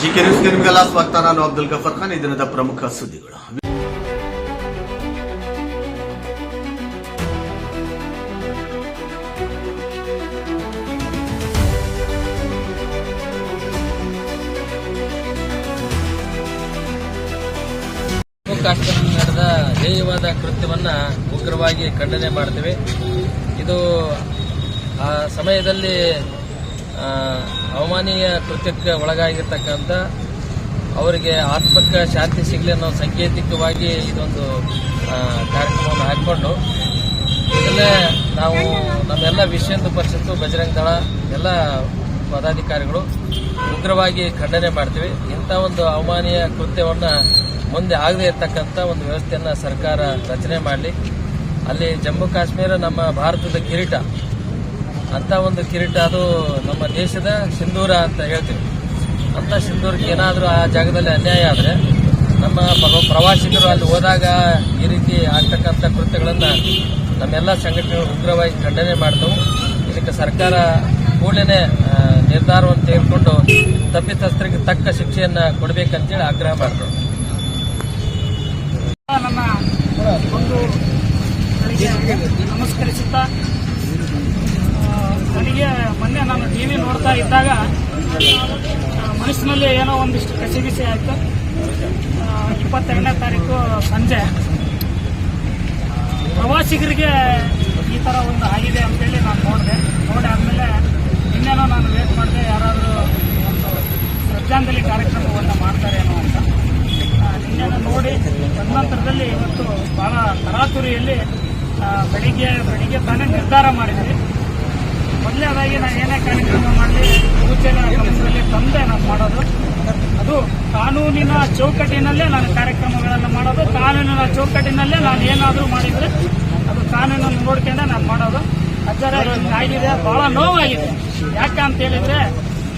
GK ನ್ಯೂಸ್ಗೆ ನಿಮಗೆಲ್ಲ ಸ್ವಾಗತ. ನಾನು ಅಬ್ದುಲ್ ಗಫರ್ ಖಾನ್. ಈ ದಿನದ ಪ್ರಮುಖ ಸುದ್ದಿಗಳು. ನಡೆದ ಧ್ಯೇಯವಾದ ಕೃತ್ಯವನ್ನು ಉಗ್ರವಾಗಿ ಖಂಡನೆ ಮಾಡ್ತೇವೆ. ಇದು ಆ ಸಮಯದಲ್ಲಿ ಅವಮಾನೀಯ ಕೃತ್ಯಕ್ಕೆ ಒಳಗಾಗಿರ್ತಕ್ಕಂಥ ಅವರಿಗೆ ಆತ್ಮಕ್ಕ ಶಾಂತಿ ಸಿಗಲಿ ಅನ್ನೋ ಸಾಂಕೇತಿಕವಾಗಿ ಇದೊಂದು ಕಾರ್ಯಕ್ರಮವನ್ನು ಹಾಕ್ಕೊಂಡು, ಇದನ್ನೇ ನಾವು ನಮ್ಮೆಲ್ಲ ಹಿಂದೂ ಪರಿಷತ್ತು, ಬಜರಂಗ ದಳ, ಎಲ್ಲ ಪದಾಧಿಕಾರಿಗಳು ಉಗ್ರವಾಗಿ ಖಂಡನೆ ಮಾಡ್ತೀವಿ. ಇಂಥ ಒಂದು ಅವಮಾನೀಯ ಕೃತ್ಯವನ್ನು ಮುಂದೆ ಆಗದೇ ಇರತಕ್ಕಂಥ ಒಂದು ವ್ಯವಸ್ಥೆಯನ್ನು ಸರ್ಕಾರ ರಚನೆ ಮಾಡಲಿ. ಅಲ್ಲಿ ಜಮ್ಮು ಕಾಶ್ಮೀರ ನಮ್ಮ ಭಾರತದ ಕಿರೀಟ ಅಂತ ಒಂದು ಕಿರೀಟ ಅದು ನಮ್ಮ ದೇಶದ ಸಿಂಧೂರ ಅಂತ ಹೇಳ್ತೀವಿ. ಅಂತ ಸಿಂಧೂರ್ಗೆ ಏನಾದರೂ ಆ ಜಾಗದಲ್ಲಿ ಅನ್ಯಾಯ ಆದರೆ ನಮ್ಮ ಪ್ರ- ಪ್ರವಾಸಿಗರು ಅಲ್ಲಿ ಹೋದಾಗ ಈ ರೀತಿ ಆಗ್ತಕ್ಕಂಥ ಕೃತ್ಯಗಳನ್ನು ನಮ್ಮೆಲ್ಲ ಸಂಘಟನೆಗಳು ಉಗ್ರವಾಗಿ ಖಂಡನೆ ಮಾಡ್ತವು. ಇದಕ್ಕೆ ಸರ್ಕಾರ ಕೂಡಲೇ ನಿರ್ಧಾರವನ್ನು ತೆಗೆದುಕೊಂಡು ತಪ್ಪಿತಸ್ಥರಿಗೆ ತಕ್ಕ ಶಿಕ್ಷೆಯನ್ನು ಕೊಡಬೇಕಂತೇಳಿ ಆಗ್ರಹ ಮಾಡ್ತೇವೆ. ನಮಸ್ಕರಿಸುತ್ತಾ ನನಗೆ ಮೊನ್ನೆ ನಾನು ಟಿ ವಿ ನೋಡ್ತಾ ಇದ್ದಾಗ ಮನಸ್ಸಿನಲ್ಲಿ ಏನೋ ಒಂದಿಷ್ಟು ಕಸಿ ಬಿಸಿ ಆಯಿತು. ಇಪ್ಪತ್ತೆರಡನೇ ತಾರೀಕು ಸಂಜೆ. ಪ್ರವಾಸಿಗರಿಗೆ ಈ ಥರ ಒಂದು ಆಗಿದೆ ಅಂತೇಳಿ ನಾನು ನೋಡಿದೆ. ನೋಡಿ ಆದಮೇಲೆ ಇನ್ನೇನೋ ನಾನು ವೇಟ್ ಮಾಡಿದೆ, ಯಾರಾದರೂ ಒಂದು ಶ್ರದ್ಧಾಂಜಲಿ ಕಾರ್ಯಕ್ರಮವನ್ನು ಮಾಡ್ತಾರೇನೋ ಅಂತ. ನಿನ್ನೆನ ನೋಡಿ ತದನಂತರದಲ್ಲಿ ಇವತ್ತು ಭಾಳ ತರಾತುರಿಯಲ್ಲಿ ಬೆಳಿಗ್ಗೆ ಬೆಳಿಗ್ಗೆ ತಾನೇ ನಿರ್ಧಾರ ಮಾಡಿದ್ವಿ. ಮೊದಲನೇದಾಗಿ ನಾನು ಏನೇ ಕಾರ್ಯಕ್ರಮ ಮಾಡಲಿ ಸೂಚನೆ ಗಮನದಲ್ಲಿ ತಂದೆ ನಾನು ಮಾಡೋದು. ಅದು ಕಾನೂನಿನ ಚೌಕಟ್ಟಿನಲ್ಲೇ ನಾನು ಕಾರ್ಯಕ್ರಮಗಳನ್ನು ಮಾಡೋದು, ಕಾನೂನಿನ ಚೌಕಟ್ಟಿನಲ್ಲೇ ನಾನು ಏನಾದರೂ ಮಾಡಿದರೆ ಅದು ಕಾನೂನನ್ನು ನೋಡ್ಕೊಂಡೆ ನಾನು ಮಾಡೋದು. ಅಜ್ಜರ ಆಗಿದೆ ಬಹಳ ನೋವಾಗಿದೆ. ಯಾಕಂತ ಹೇಳಿದ್ರೆ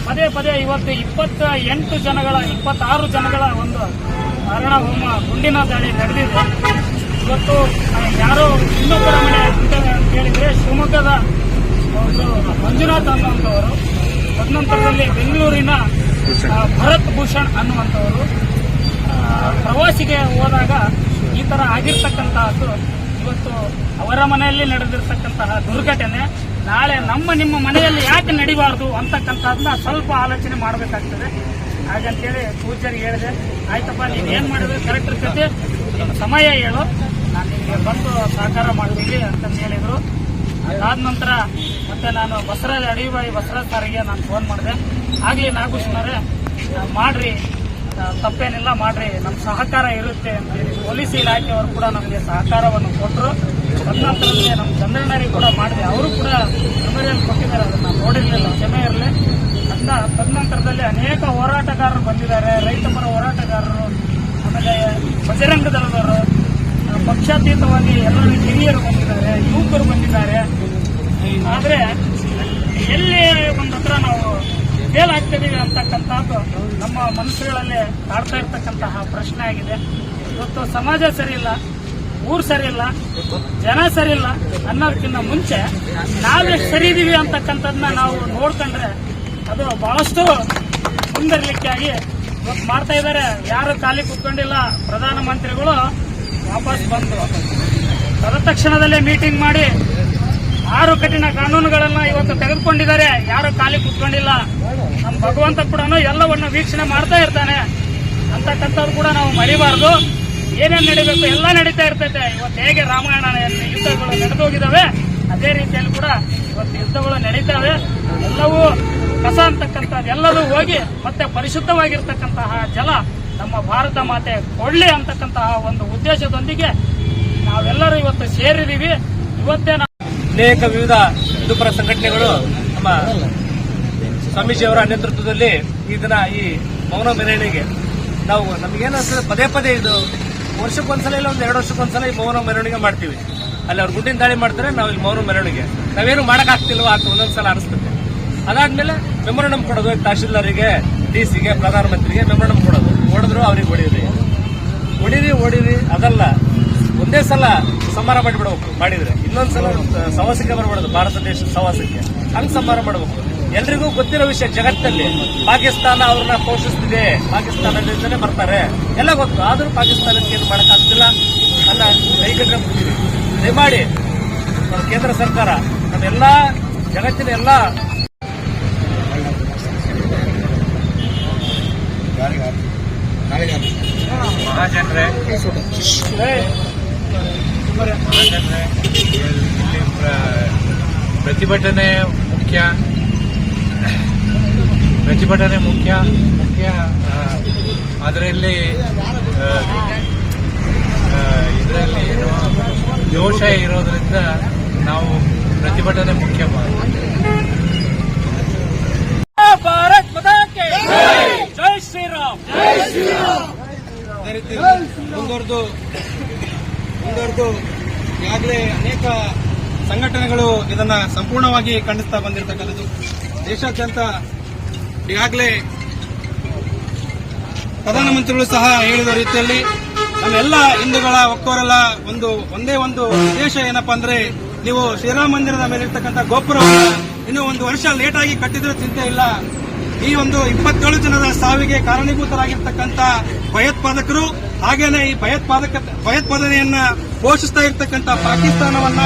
ಪದೇ ಪದೇ ಇವತ್ತು ಇಪ್ಪತ್ತ ಎಂಟು ಜನಗಳ, ಇಪ್ಪತ್ತಾರು ಜನಗಳ ಒಂದು ಮರಣ ಹೋಮ ಗುಂಡಿನ ದಾಳಿ ನಡೆದಿದೆ. ಇವತ್ತು ಯಾರೋ ಇನ್ನೊಬ್ಬರ ಮನೆ ಅಂತ ಹೇಳಿದ್ರೆ ಶಿವಮೊಗ್ಗದ ಮಂಜುನಾಥ್ ಅನ್ನುವಂಥವರು ತದನಂತರದಲ್ಲಿ ಬೆಂಗಳೂರಿನ ಭರತ್ ಭೂಷಣ್ ಅನ್ನುವಂಥವರು. ಪ್ರವಾಸಿಗೆ ಹೋದಾಗ ಈ ತರ ಆಗಿರ್ತಕ್ಕಂತಹದ್ದು ಇವತ್ತು ಅವರ ಮನೆಯಲ್ಲಿ ನಡೆದಿರ್ತಕ್ಕಂತಹ ದುರ್ಘಟನೆ. ನಾಳೆ ನಮ್ಮ ನಿಮ್ಮ ಮನೆಯಲ್ಲಿ ಯಾಕೆ ನಡಿಬಾರ್ದು ಅಂತಕ್ಕಂಥದ್ದನ್ನ ಸ್ವಲ್ಪ ಆಲೋಚನೆ ಮಾಡಬೇಕಾಗ್ತದೆ. ಹಾಗಂತೇಳಿ ಪೂಜಾರಿಗೆ ಹೇಳಿದೆ. ಆಯ್ತಪ್ಪ, ನೀನು ಏನು ಮಾಡಿದ್ರೆ ಕರೆಕ್ಟ್ ಇರ್ತೈತೆ. ಸಮಯ ಹೇಳು. ನಾನು ನಿಮಗೆ ಬಂದು ಸಹಕಾರ ಮಾಡ್ತೀವಿ ಅಂತಂದು ಹೇಳಿದ್ರು. ಅದಾದ ನಂತರ ಮತ್ತೆ ನಾನು ಬಸವರಾಜ್ ಅಡಿಬಾಯಿ ಬಸವರಾಜ್ ಸಾರಿಗೆ ನಾನು ಫೋನ್ ಮಾಡಿದೆ. ಆಗ್ಲಿ ನಾಗಭೂಷಣರೇ ಮಾಡ್ರಿ. ತಪ್ಪೇನಿಲ್ಲ, ಮಾಡ್ರಿ. ನಮ್ಮ ಸಹಕಾರ ಇರುತ್ತೆ ಅಂತೇಳಿ ಪೊಲೀಸ್ ಇಲಾಖೆಯವರು ಕೂಡ ನಮಗೆ ಸಹಕಾರವನ್ನು ಕೊಟ್ಟರು ತದನಂತರದಲ್ಲಿ ನಮ್ಮ ಚಂದ್ರಣ್ಣರಿಗೆ ಕೂಡ ಮಾಡಿದೆ. ಅವರು ಕೂಡ ಮೆಮೋರಿಯಲ್ ಕೊಟ್ಟಿದ್ದಾರೆ, ಅದನ್ನ ನೋಡಿರಲಿಲ್ಲ. ಕ್ಷಮೆ ಇರಲಿ. ಅಂತ ತದನಂತರದಲ್ಲಿ ಅನೇಕ ಹೋರಾಟಗಾರರು ಬಂದಿದ್ದಾರೆ. ರೈತ ಪರ ಹೋರಾಟಗಾರರು, ಆಮೇಲೆ ಬಜರಂಗ ದಳದವರು ಪಕ್ಷಾತೀತವಾಗಿ ಎಲ್ಲರೂ ಹಿರಿಯರು ಬಂದಿದ್ದಾರೆ, ಯುವಕರು ಬಂದಿದ್ದಾರೆ. ಆದ್ರೆ ಎಲ್ಲಿ ಒಂದು ಹತ್ರ ನಾವು ಫೇಲ್ ಆಗ್ತಿದೀವಿ ಅಂತಕ್ಕಂಥದ್ದು ನಮ್ಮ ಮನಸ್ಸುಗಳಲ್ಲಿ ಕಾಡ್ತಾ ಇರ್ತಕ್ಕಂತಹ ಪ್ರಶ್ನೆ ಆಗಿದೆ. ಇವತ್ತು ಸಮಾಜ ಸರಿ ಇಲ್ಲ ಊರು ಸರಿ ಇಲ್ಲ ಜನ ಸರಿ ಇಲ್ಲ ಅನ್ನೋದಕ್ಕಿಂತ ಮುಂಚೆ ನಾವೆಷ್ಟು ಸರಿ ಇದೀವಿ ಅಂತಕ್ಕಂಥದ್ದನ್ನ ನಾವು ನೋಡ್ಕೊಂಡ್ರೆ ಅದು ಬಹಳಷ್ಟು ಮುಂದರ್ಲಿಕ್ಕಾಗಿ ಇವತ್ತು ಮಾಡ್ತಾ ಇದಾರೆ ಯಾರು ಖಾಲಿ ಕೂತ್ಕೊಂಡಿಲ್ಲ, ಪ್ರಧಾನಮಂತ್ರಿಗಳು ವಾಪಸ್ ಬಂದರು. ತದ ತಕ್ಷಣದಲ್ಲೇ ಮೀಟಿಂಗ್ ಮಾಡಿ ಆರು ಕಠಿಣ ಕಾನೂನುಗಳನ್ನ ಇವತ್ತು ತೆಗೆದುಕೊಂಡಿದ್ದಾರೆ. ಯಾರು ಖಾಲಿ ಕೂತ್ಕೊಂಡಿಲ್ಲ. ನಮ್ಮ ಭಗವಂತ ಕೂಡ ಎಲ್ಲವನ್ನ ವೀಕ್ಷಣೆ ಮಾಡ್ತಾ ಇರ್ತಾನೆ. ಅಂತಕ್ಕಂಥದ್ದು ಕೂಡ ನಾವು ಮರಿಬಾರ್ದು. ಏನೇನು ನಡಿಬೇಕು ಎಲ್ಲ ನಡೀತಾ ಇರ್ತೈತೆ. ಇವತ್ತು ಹೇಗೆ ರಾಮಾಯಣ ಯುದ್ಧಗಳು ನಡೆದೋಗಿದಾವೆ ಅದೇ ರೀತಿಯಲ್ಲಿ ಕೂಡ ಇವತ್ತು ಯುದ್ಧಗಳು ನಡೀತಾವೆ. ಎಲ್ಲವೂ ಕಸ ಅಂತಕ್ಕಂಥದ್ದು ಎಲ್ಲವೂ ಹೋಗಿ ಮತ್ತೆ ಪರಿಶುದ್ಧವಾಗಿರ್ತಕ್ಕಂತಹ ಜಲ ನಮ್ಮ ಭಾರತ ಮಾತೆ ಕೊಡ್ಲಿ ಅಂತಕ್ಕಂತಹ ಒಂದು ಉದ್ದೇಶದೊಂದಿಗೆ ನಾವೆಲ್ಲರೂ ಇವತ್ತು ಸೇರಿದೀವಿ ಇವತ್ತೇ ಅನೇಕ ವಿವಿಧ ಹಿಂದೂಪರ ಸಂಘಟನೆಗಳು ನಮ್ಮ ಸ್ವಾಮೀಜಿಯವರ ನೇತೃತ್ವದಲ್ಲಿ ಈ ದಿನ ಈ ಮೌನ ಮೆರವಣಿಗೆ ನಾವು ನಮಗೇನಂತಂದ್ರೆ ಪದೇ ಪದೇ ಇದು ವರ್ಷಕ್ಕೊಂದ್ಸಲ ಇಲ್ಲ, ಒಂದು ಎರಡು ವರ್ಷಕ್ಕೊಂದ್ಸಲ ಈ ಮೌನ ಮೆರವಣಿಗೆ ಮಾಡ್ತೀವಿ. ಅಲ್ಲಿ ಅವ್ರು ಗುಂಡಿನ ದಾಳಿ ಮಾಡ್ತಾರೆ, ನಾವು ಇಲ್ಲಿ ಮೌನ ಮೆರವಣಿಗೆ ನಾವೇನು ಮಾಡೋಕ್ಕಾಗ್ತಿಲ್ವ ಅಂತ ಅಂತ ಒಂದೊಂದ್ಸಲ ಅನಿಸ್ತದೆ ಅದಾದ್ಮೇಲೆ ಮೆಮೊರಂಡಮ್ ಕೊಡೋದು ತಹಶೀಲ್ದಾರಿಗೆ, ಡಿ ಸಿಗೆ ಪ್ರಧಾನಮಂತ್ರಿಗೆ ಮೆಮೊರಂಡಮ್ ಕೊಡೋದು. ಹೊಡೆದ್ರು ಅವ್ರಿಗೆ ಹೊಡೀರಿ. ಹೊಡೀರಿ ಹೊಡೀರಿ, ಅದಲ್ಲ. ಒಂದೇ ಸಲ ಸಂಹಾರ ಮಾಡಿಬಿಡ್ಬೇಕು ಮಾಡಿದ್ರೆ. ಇನ್ನೊಂದ್ಸಲ ಸವಾಸಕ್ಕೆ ಬರ್ಬಾರ್ದು ಭಾರತ ದೇಶದ ಸವಾಸಕ್ಕೆ ಹಂಗ್ ಸಂಹಾರ ಮಾಡಬೇಕು. ಎಲ್ರಿಗೂ ಗೊತ್ತಿರೋ ವಿಷಯ ಜಗತ್ತಲ್ಲಿ. ಪಾಕಿಸ್ತಾನ ಅವ್ರನ್ನ ಪೋಷಿಸ್ತಿದೆ. ಪಾಕಿಸ್ತಾನದಿಂದಲೇ ಬರ್ತಾರೆ. ಎಲ್ಲ ಗೊತ್ತು. ಆದರೂ ಪಾಕಿಸ್ತಾನಕ್ಕೆ ಏನು ಮಾಡೋಕ್ಕಾಗ್ತಿಲ್ಲ ಅನ್ನ ಕೈಗಟ್ಟ ದಯಮಾಡಿ ನಮ್ಮ ಕೇಂದ್ರ ಸರ್ಕಾರ ನಮ್ಮೆಲ್ಲ ಜಗತ್ತಿನ ಎಲ್ಲ ಮಹಾಜನರೇ ಇಲ್ಲಿ ಪ್ರ- ಪ್ರತಿಭಟನೆ ಮುಖ್ಯ. ಪ್ರತಿಭಟನೆ ಮುಖ್ಯ ಮುಖ್ಯ ಅದರಲ್ಲಿ ಇದರಲ್ಲಿ ಏನೋ ದೋಷ ಇರೋದ್ರಿಂದ ನಾವು ಪ್ರತಿಭಟನೆ ಮುಖ್ಯ ಮಾಡ್ತೀವಿ ಭಾರತ್ ಮತಾಕೆ ಜೈ ಶ್ರೀರಾಮ್! ಮುಂದುವರೆದು ಮುಂದುವರೆದು ಈಗಾಗಲೇ ಅನೇಕ ಸಂಘಟನೆಗಳು ಇದನ್ನ ಸಂಪೂರ್ಣವಾಗಿ ಖಂಡಿಸ್ತಾ ಬಂದಿರತಕ್ಕಂಥದ್ದು. ದೇಶಾದ್ಯಂತ ಈಗಾಗಲೇ ಪ್ರಧಾನಮಂತ್ರಿಗಳು ಸಹ ಹೇಳಿದ ರೀತಿಯಲ್ಲಿ ನಮ್ಮೆಲ್ಲ ಹಿಂದೂಗಳ ಒಕ್ಕೋರೆಲ್ಲ ಒಂದು, ಒಂದೇ ಒಂದು ಉದ್ದೇಶ ಏನಪ್ಪಾ ಅಂದ್ರೆ ನೀವು ಶ್ರೀರಾಮ ಮಂದಿರದ ಮೇಲೆ ಇರ್ತಕ್ಕಂಥ ಗೋಪುರವನ್ನು ಇನ್ನೂ ಒಂದು ವರ್ಷ ಲೇಟ್ ಆಗಿ ಕಟ್ಟಿದ್ರೂ ಚಿಂತೆ ಇಲ್ಲ. ಈ ಒಂದು ಇಪ್ಪತ್ತೇಳು ಜನರ ಸಾವಿಗೆ ಕಾರಣೀಭೂತರಾಗಿರ್ತಕ್ಕಂಥ ಭಯೋತ್ಪಾದಕರು ಹಾಗೇನೆ ಈ ಭಯೋತ್ಪಾದಕ ಭಯೋತ್ಪಾದನೆಯನ್ನ ಪೋಷಿಸ್ತಾ ಇರ್ತಕ್ಕಂಥ ಪಾಕಿಸ್ತಾನವನ್ನ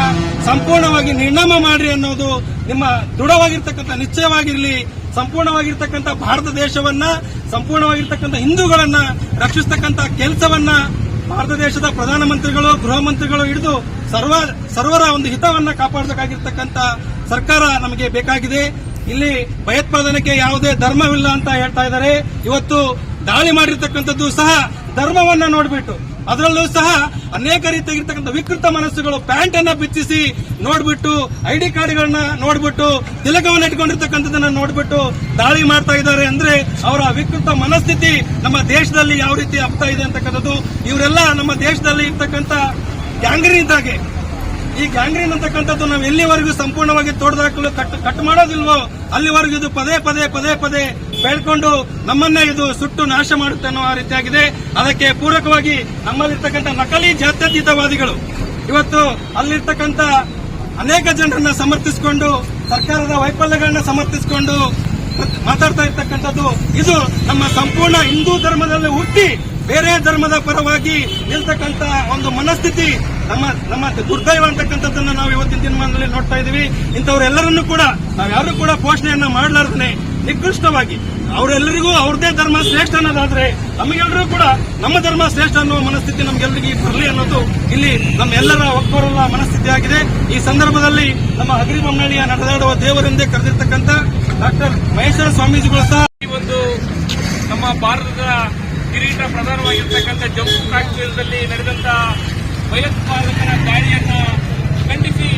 ಸಂಪೂರ್ಣವಾಗಿ ನಿರ್ನಾಮ ಮಾಡ್ರಿ ಅನ್ನೋದು ನಿಮ್ಮ ದೃಢವಾಗಿರ್ತಕ್ಕಂಥ ನಿಶ್ಚಯವಾಗಿರಲಿ. ಸಂಪೂರ್ಣವಾಗಿರ್ತಕ್ಕಂಥ ಭಾರತ ದೇಶವನ್ನ, ಸಂಪೂರ್ಣವಾಗಿರ್ತಕ್ಕಂಥ ಹಿಂದೂಗಳನ್ನ ರಕ್ಷಿಸತಕ್ಕಂಥ ಕೆಲಸವನ್ನ ಭಾರತ ದೇಶದ ಪ್ರಧಾನಮಂತ್ರಿಗಳು, ಗೃಹ ಮಂತ್ರಿಗಳು ಹಿಡಿದು ಸರ್ವ ಸರ್ವರ ಒಂದು ಹಿತವನ್ನ ಕಾಪಾಡಬೇಕಾಗಿರ್ತಕ್ಕಂಥ ಸರ್ಕಾರ ನಮಗೆ ಬೇಕಾಗಿದೆ. ಇಲ್ಲಿ ಭಯೋತ್ಪಾದನೆಗೆ ಯಾವುದೇ ಧರ್ಮವಿಲ್ಲ ಅಂತ ಹೇಳ್ತಾ ಇದ್ದಾರೆ. ಇವತ್ತು ದಾಳಿ ಮಾಡಿರ್ತಕ್ಕಂಥದ್ದು ಸಹ ಧರ್ಮವನ್ನ ನೋಡ್ಬಿಟ್ಟು, ಅದರಲ್ಲೂ ಸಹ ಅನೇಕ ರೀತಿಯಾಗಿರ್ತಕ್ಕಂಥ ವಿಕೃತ ಮನಸ್ಸುಗಳು ಪ್ಯಾಂಟ್ ಅನ್ನ ಬಿಚ್ಚಿಸಿ ನೋಡ್ಬಿಟ್ಟು ಐಡಿ ಕಾರ್ಡ್ಗಳನ್ನ ನೋಡ್ಬಿಟ್ಟು, ತಿಲಕವನ್ನು ಇಟ್ಕೊಂಡಿರ್ತಕ್ಕಂಥದ್ದನ್ನ ನೋಡ್ಬಿಟ್ಟು ದಾಳಿ ಮಾಡ್ತಾ ಇದ್ದಾರೆ ಅಂದ್ರೆ ಅವರ ವಿಕೃತ ಮನಸ್ಥಿತಿ ನಮ್ಮ ದೇಶದಲ್ಲಿ ಯಾವ ರೀತಿ ಆಗ್ತಾ ಇದೆ ಅಂತಕ್ಕಂಥದ್ದು, ಇವರೆಲ್ಲ ನಮ್ಮ ದೇಶದಲ್ಲಿ ಇರ್ತಕ್ಕಂಥ ಇದ್ದಾಗೆ ಈ ಗ್ಯಾಂಗ್ರೀನ್ ಅಂತಕ್ಕಂಥದ್ದು ನಾವು ಎಲ್ಲಿವರೆಗೂ ಸಂಪೂರ್ಣವಾಗಿ ತೋಡ್ದಾಕಲು ಕಟ್ ಕಟ್ ಮಾಡೋದಿಲ್ವೋ ಅಲ್ಲಿವರೆಗೂ ಇದು ಪದೇ ಪದೇ ಪದೇ ಪದೇ ಬೆಳ್ಕೊಂಡು ನಮ್ಮನ್ನೇ ಇದು ಸುಟ್ಟು ನಾಶ ಮಾಡುತ್ತೆ ಅನ್ನೋ ರೀತಿಯಾಗಿದೆ. ಅದಕ್ಕೆ ಪೂರಕವಾಗಿ ನಮ್ಮಲ್ಲಿರ್ತಕ್ಕಂಥ ನಕಲಿ ಜಾತ್ಯತೀತವಾದಿಗಳು ಇವತ್ತು ಅಲ್ಲಿರ್ತಕ್ಕಂಥ ಅನೇಕ ಜನರನ್ನ ಸಮರ್ಥಿಸಿಕೊಂಡು, ಸರ್ಕಾರದ ವೈಫಲ್ಯಗಳನ್ನ ಸಮರ್ಥಿಸಿಕೊಂಡು ಮಾತಾಡ್ತಾ ಇರ್ತಕ್ಕಂಥದ್ದು. ಇದು ನಮ್ಮ ಸಂಪೂರ್ಣ ಹಿಂದೂ ಧರ್ಮದಲ್ಲಿ ಹುಟ್ಟಿ ಬೇರೆ ಧರ್ಮದ ಪರವಾಗಿ ನಿಲ್ತಕ್ಕಂತ ಒಂದು ಮನಸ್ಥಿತಿ, ನಮ್ಮ ನಮ್ಮ ದುರ್ದೈವ ಅಂತಕ್ಕಂಥದ್ದನ್ನ ನಾವು ಇವತ್ತಿನ ದಿನಮಾನದಲ್ಲಿ ನೋಡ್ತಾ ಇದೀವಿ ಇಂಥವರೆಲ್ಲರನ್ನೂ ಕೂಡ, ನಾವ್ಯಾರು ಕೂಡ ಪೋಷಣೆಯನ್ನ ಮಾಡಲಾರ್ದೇ ನಿಕೃಷ್ಟವಾಗಿ. ಅವರೆಲ್ಲರಿಗೂ ಅವ್ರದೇ ಧರ್ಮ ಶ್ರೇಷ್ಠ ಅನ್ನೋದಾದ್ರೆ ನಮಗೆಲ್ಲರೂ ಕೂಡ ನಮ್ಮ ಧರ್ಮ ಶ್ರೇಷ್ಠ ಅನ್ನುವ ಮನಸ್ಥಿತಿ ನಮ್ಗೆಲ್ಲರಿಗೆ ಬರಲಿ ಅನ್ನೋದು ಇಲ್ಲಿ ನಮ್ಮೆಲ್ಲರ ಒಕ್ಕೋರಲ್ಲ ಮನಸ್ಥಿತಿ ಆಗಿದೆ. ಈ ಸಂದರ್ಭದಲ್ಲಿ ನಮ್ಮ ಅಗ್ರಿ ಬೊಮ್ಮನಹಳ್ಳಿಯ ನಡೆದಾಡುವ ದೇವರೆಂದೇ ಕರೆದಿರ್ತಕ್ಕಂಥ ಡಾಕ್ಟರ್ ಮಹೇಶ್ವರ ಸ್ವಾಮೀಜಿಗಳು ಸಹ ಈ ಒಂದು ನಮ್ಮ ಭಾರತದ ಕಿರೀಟ ಪ್ರಧಾನವಾಗಿರ್ತಕ್ಕಂಥ ಜಮ್ಮು ಕಾಶ್ಮೀರದಲ್ಲಿ ನಡೆದಂತ ಭಯೋತ್ಪಾದಕರ ದಾಳಿಯನ್ನ ಖಂಡಿಸಿ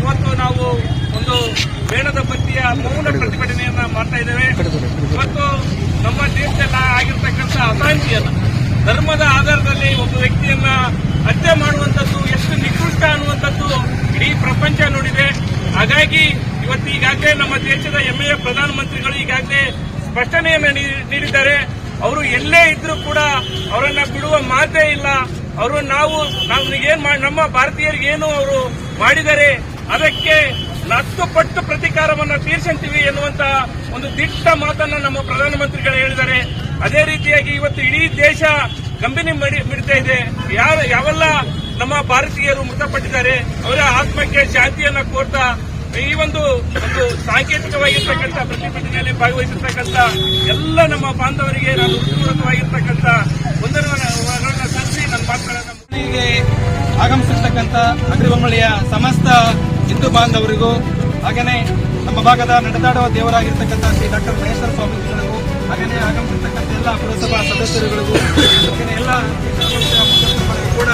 ಇವತ್ತು ನಾವು ಒಂದು ಮೇಣದ ಪತ್ತಿಯ ಮೌನ ಪ್ರತಿಭಟನೆಯನ್ನ ಮಾಡ್ತಾ ಇದ್ದೇವೆ. ಇವತ್ತು ನಮ್ಮ ದೇಶದಲ್ಲಿ ಆಗಿರ್ತಕ್ಕಂಥ ಅಶಾಂತಿಯನ್ನ ಧರ್ಮದ ಆಧಾರದಲ್ಲಿ ಒಬ್ಬ ವ್ಯಕ್ತಿಯನ್ನ ಹತ್ಯೆ ಮಾಡುವಂತದ್ದು ಎಷ್ಟು ನಿಕೃಷ್ಟ ಅನ್ನುವಂಥದ್ದು ಇಡೀ ಪ್ರಪಂಚ ನೋಡಿದೆ. ಹಾಗಾಗಿ ಇವತ್ತು ಈಗಾಗಲೇ ನಮ್ಮ ದೇಶದ ಹೆಮ್ಮೆಯ ಪ್ರಧಾನಮಂತ್ರಿಗಳು ಈಗಾಗಲೇ ಸ್ಪಷ್ಟನೆಯನ್ನು ನೀಡಿ- ನೀಡಿದ್ದಾರೆ. ಅವರು ಎಲ್ಲೇ ಇದ್ರೂ ಕೂಡ ಅವರನ್ನ ಬಿಡುವ ಮಾತೇ ಇಲ್ಲ. ಅವರು ನಾವು ಮಾ- ನಮ್ಮ ಭಾರತೀಯರಿಗೆ ಏನು ಅವರು ಮಾಡಿದರೆ ಅದಕ್ಕೆ ಹತ್ತು ಪಟ್ಟು ಪ್ರತೀಕಾರವನ್ನು ತೀರ್ಸಂತೀವಿ ಎನ್ನುವಂತ ಒಂದು ದಿಟ್ಟ ಮಾತನ್ನ ನಮ್ಮ ಪ್ರಧಾನಮಂತ್ರಿಗಳು ಹೇಳಿದ್ದಾರೆ. ಅದೇ ರೀತಿಯಾಗಿ ಇವತ್ತು ಇಡೀ ದೇಶ ಕಂಬಿನಿ ಮಡಿ, ಮಿಡ್ತಾ ಇದೆ. ಯಾರ, ಯಾವೆಲ್ಲ ನಮ್ಮ ಭಾರತೀಯರು ಮೃತಪಟ್ಟಿದ್ದಾರೆ, ಅವರ ಆತ್ಮಕ್ಕೆ ಶಾಂತಿಯನ್ನ ಕೋರ್ತಾ ಈ ಒಂದು ಒಂದು ಸಾಂಕೇತಿಕವಾಗಿರ್ತಕ್ಕಂಥ ಪ್ರತಿಭಟನೆಯಲ್ಲಿ ಭಾಗವಹಿಸಿರ್ತಕ್ಕಂಥ ಎಲ್ಲ ನಮ್ಮ ಬಾಂಧವರಿಗೆ ನಾನು ಉತ್ಪೂರಕವಾಗಿರ್ತಕ್ಕಂಥ ವಂದನೆಗಳನ್ನ ಸಲ್ಲಿಸಿ ನನ್ನ ಇಲ್ಲಿಗೆ ಆಗಮಿಸಿರ್ತಕ್ಕಂಥ ಅಗ್ರಿಬೊಮ್ಮಳಿಯ ಸಮಸ್ತ ಹಿಂದೂ ಬಾಂಧವರಿಗೂ ಹಾಗೆಯೇ ನಮ್ಮ ಭಾಗದ ನಡೆದಾಡುವ ದೇವರಾಗಿರ್ತಕ್ಕಂಥ ಶ್ರೀ ಡಾಕ್ಟರ್ ಮಹೇಶ್ವರ ಸ್ವಾಮಿಗಳಿಗೂ ಹಾಗೆಯೇ ಆಗಮಿಸಿರ್ತಕ್ಕಂಥ ಎಲ್ಲ ಪುರಸಭಾ ಸದಸ್ಯರುಗಳಿಗೂ ಹಾಗೆಯೇ ಎಲ್ಲ ಕೂಡ.